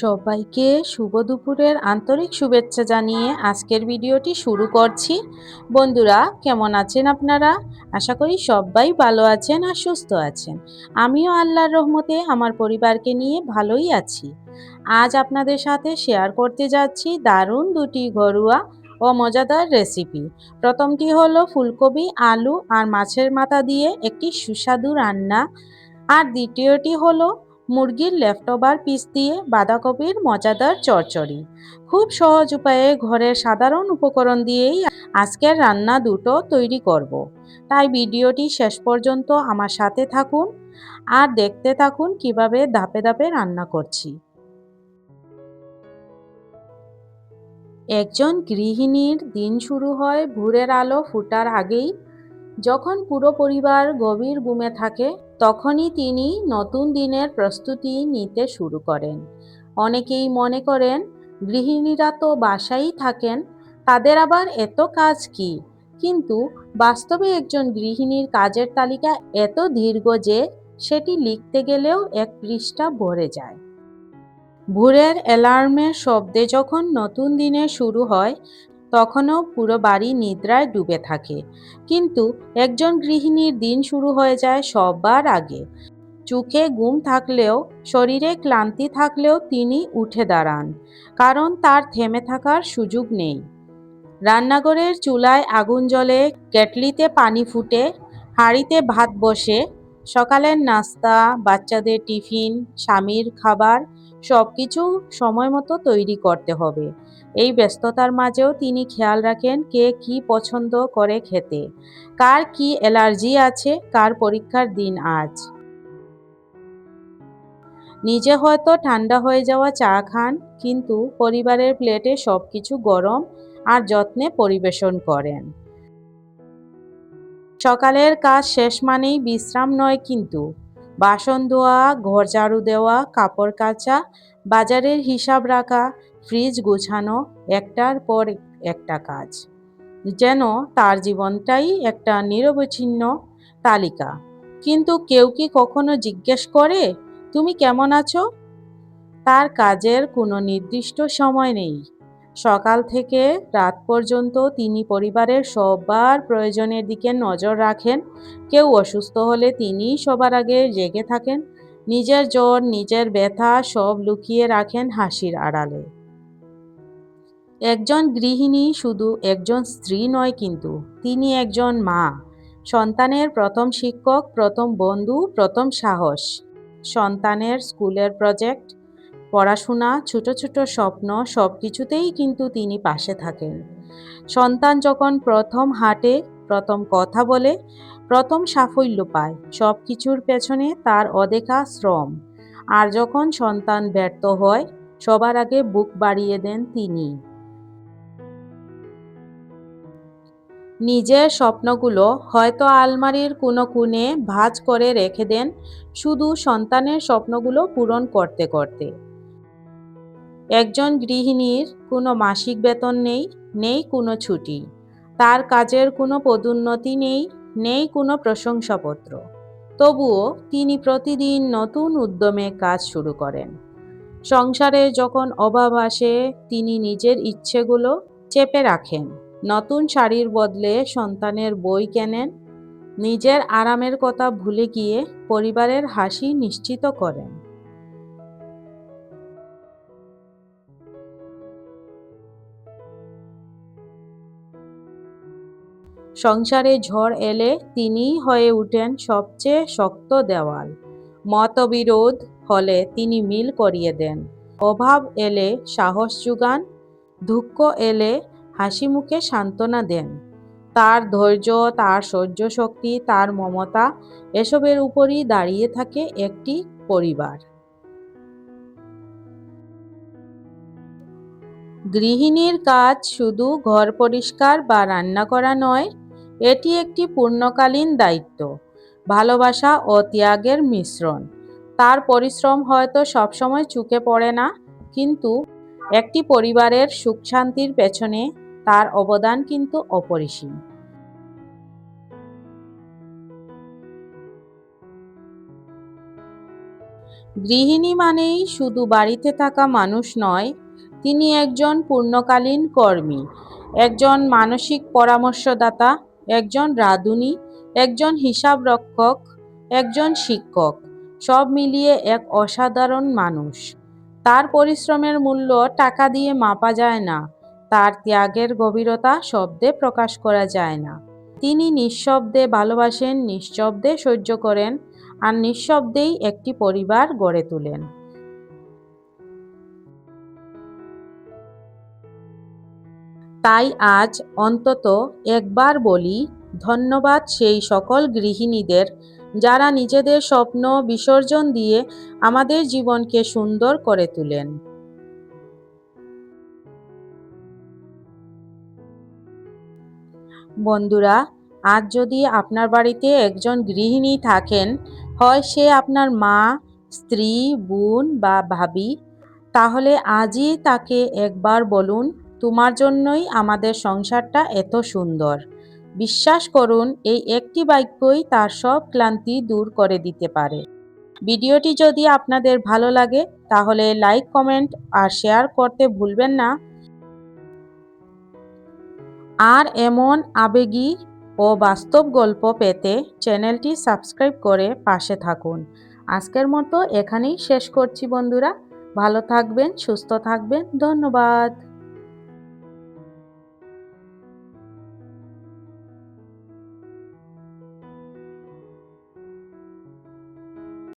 সবাইকে শুভ দুপুরের আন্তরিক শুভেচ্ছা জানিয়ে আজকের ভিডিওটি শুরু করছি। বন্ধুরা, কেমন আছেন আপনারা? আশা করি সবাই ভালো আছেন আর সুস্থ আছেন। আমিও আল্লাহর রহমতে আমার পরিবারকে নিয়ে ভালোই আছি। আজ আপনাদের সাথে শেয়ার করতে যাচ্ছি দারুণ দুটি ঘরোয়া ও মজাদার রেসিপি প্রথমটি হলো ফুলকপি, আলু আর মাছের মাথা দিয়ে একটি সুস্বাদু রান্না। আর দ্বিতীয়টি হলো মুরগির লেফটওভার পিস দিয়ে বাঁধাকপির মজাদার চচ্চড়ি খুব সহজ উপায়ে ঘরের সাধারণ উপকরণ দিয়েই আজকের রান্না দুটো তৈরি করব। তাই ভিডিওটি শেষ পর্যন্ত আমার সাথে থাকুন আর দেখতে থাকুন কীভাবে ধাপে ধাপে রান্না করছি। একজন গৃহিণীর দিন শুরু হয় ভোরের আলো ফুটার আগেই। যখন পুরো পরিবার গভীর ঘুমে থাকে তখনই তিনি নতুন দিনের প্রস্তুতি নিতে শুরু করেন। অনেকেই মনে করেন, গৃহিণীরা তো বাসায় থাকেন, তাদের আবার এত কাজ কি? কিন্তু বাস্তবে একজন গৃহিণীর কাজের তালিকা এত দীর্ঘ যে সেটি লিখতে গেলেও এক পৃষ্ঠা ভরে যায়। ভোরের অ্যালার্মের শব্দে যখন নতুন দিনে শুরু হয় তখনও পুরো বাড়ি নিদ্রায় ডুবে থাকে। কিন্তু একজন গৃহিণীর দিন শুরু হয়ে যায় সবার আগে। চোখে ঘুম থাকলেও, শরীরে ক্লান্তি থাকলেও তিনি উঠে দাঁড়ান, কারণ তার থেমে থাকার সুযোগ নেই। রান্নাঘরের চুলায় আগুন জ্বলে কেটলিতে পানি ফুটে, হাঁড়িতে ভাত বসে, সকালের নাস্তা, বাচ্চাদের টিফিন, স্বামীর খাবার সব কিছু সময় মতো তৈরি করতে হবে। এই ব্যস্ততার মাঝেও তিনি খেয়াল রাখেন কে কি পছন্দ করে খেতে। কার কি অ্যালার্জি আছে, কার পরীক্ষার দিন আজ। নিজে হয়তো ঠান্ডা হয়ে যাওয়া চা খান, কিন্তু পরিবারের প্লেটে সব কিছু গরম আর যত্নে পরিবেশন করেন। সকালের কাজ শেষ মানেই বিশ্রাম নয় কিন্তু বাসন ধোয়া, ঘর ঝাড়ু দেওয়া, কাপড় কাচা, বাজারের হিসাব রাখা, ফ্রিজ গোছানো, একটার পর একটা কাজ। যেন তার জীবনটাই একটা নিরবচ্ছিন্ন তালিকা। কিন্তু কেউ কি কখনো জিজ্ঞেস করে, তুমি কেমন আছো? তার কাজের কোনো নির্দিষ্ট সময় নেই। সকাল থেকে রাত পর্যন্ত তিনি পরিবারের সবার প্রয়োজনের দিকে নজর রাখেন। কেউ অসুস্থ হলে তিনি সবার আগে জেগে থাকেন। নিজের জ্বর, নিজের ব্যথা সব লুকিয়ে রাখেন হাসির আড়ালে। একজন গৃহিণী শুধু একজন স্ত্রী নয় কিন্তু তিনি একজন মা। সন্তানের প্রথম শিক্ষক, প্রথম বন্ধু, প্রথম সাহস। সন্তানের স্কুলের প্রজেক্ট পড়াশোনা, ছোট ছোট স্বপ্ন সব কিছুতেই কিন্তু তিনি পাশে থাকেন। সন্তান যখন প্রথম হাঁটে, প্রথম কথা বলে, প্রথম সাফল্য পায় সব কিছুর পেছনে তার অদেখা শ্রম। আর যখন সন্তান ব্যর্থ হয়, সবার আগে বুক বাড়িয়ে দেন তিনি। নিজের স্বপ্নগুলো হয়তো আলমারির কোনো কোণে ভাঁজ করে রেখে দেন, শুধু সন্তানের স্বপ্নগুলো পূরণ করতে করতে। একজন গৃহিণীর কোনো মাসিক বেতন নেই নেই কোনো ছুটি। তার কাজের কোনো পদোন্নতি নেই নেই কোনো প্রশংসাপত্র। তবুও তিনি প্রতিদিন নতুন উদ্যমে কাজ শুরু করেন। সংসারে যখন অভাব আসে, তিনি নিজের ইচ্ছেগুলো চেপে রাখেন। নতুন শাড়ির বদলে সন্তানের বই কেনেন। নিজের আরামের কথা ভুলে গিয়ে পরিবারের হাসি নিশ্চিত করেন। সংসারে ঝড় এলে তিনিই হয়ে উঠেন সবচেয়ে শক্ত দেওয়াল। মতবিরোধ হলে তিনি মিল করিয়ে দেন। অভাব এলে সাহস যোগান, দুঃখ এলে হাসি মুখে সান্ত্বনা দেন। তার ধৈর্য, তার সহ্য শক্তি, তার মমতা এসবের উপরই দাঁড়িয়ে থাকে একটি পরিবার। গৃহিণীর কাজ শুধু ঘর পরিষ্কার বা রান্না করা নয় এটি একটি পূর্ণকালীন দায়িত্ব, ভালোবাসা ও ত্যাগের মিশ্রণ। তার পরিশ্রম হয়তো সবসময় চুকে পড়ে না, কিন্তু একটি পরিবারের সুখ শান্তির পেছনে তার অবদান কিন্তু অপরিসীম। গৃহিণী মানেই শুধু বাড়িতে থাকা মানুষ নয়, তিনি একজন পূর্ণকালীন কর্মী, একজন মানসিক পরামর্শদাতা একজন রাঁধুনি, একজন হিসাবরক্ষক, একজন শিক্ষক, সব মিলিয়ে এক অসাধারণ মানুষ। তার পরিশ্রমের মূল্য টাকা দিয়ে মাপা যায় না, তার ত্যাগের গভীরতা শব্দে প্রকাশ করা যায় না। তিনি নিঃশব্দে ভালোবাসেন, নিঃশব্দে সহ্য করেন, আর নিঃশব্দেই একটি পরিবার গড়ে তোলেন। তাই আজ অন্তত একবার বলি, ধন্যবাদ সেই সকল গৃহিণীদের যারা নিজেদের স্বপ্ন বিসর্জন দিয়ে আমাদের জীবনকে সুন্দর করে তোলেন। বন্ধুরা, আজ যদি আপনার বাড়িতে একজন গৃহিণী থাকেন, হয় সে আপনার মা, স্ত্রী, বোন বা ভাবি, তাহলে আজই তাকে একবার বলুন তোমার জন্যই আমাদের সংসারটা এত সুন্দর। বিশ্বাস করুন, এই একটি বাক্যই তার সব ক্লান্তি দূর করে দিতে পারে। ভিডিওটি যদি আপনাদের ভালো লাগে, তাহলে লাইক, কমেন্ট আর শেয়ার করতে ভুলবেন না। আর এমন আবেগী ও বাস্তব গল্প পেতে চ্যানেলটি সাবস্ক্রাইব করে পাশে থাকুন। আজকের মতো এখানেই শেষ করছি বন্ধুরা। ভালো থাকবেন, সুস্থ থাকবেন। ধন্যবাদ।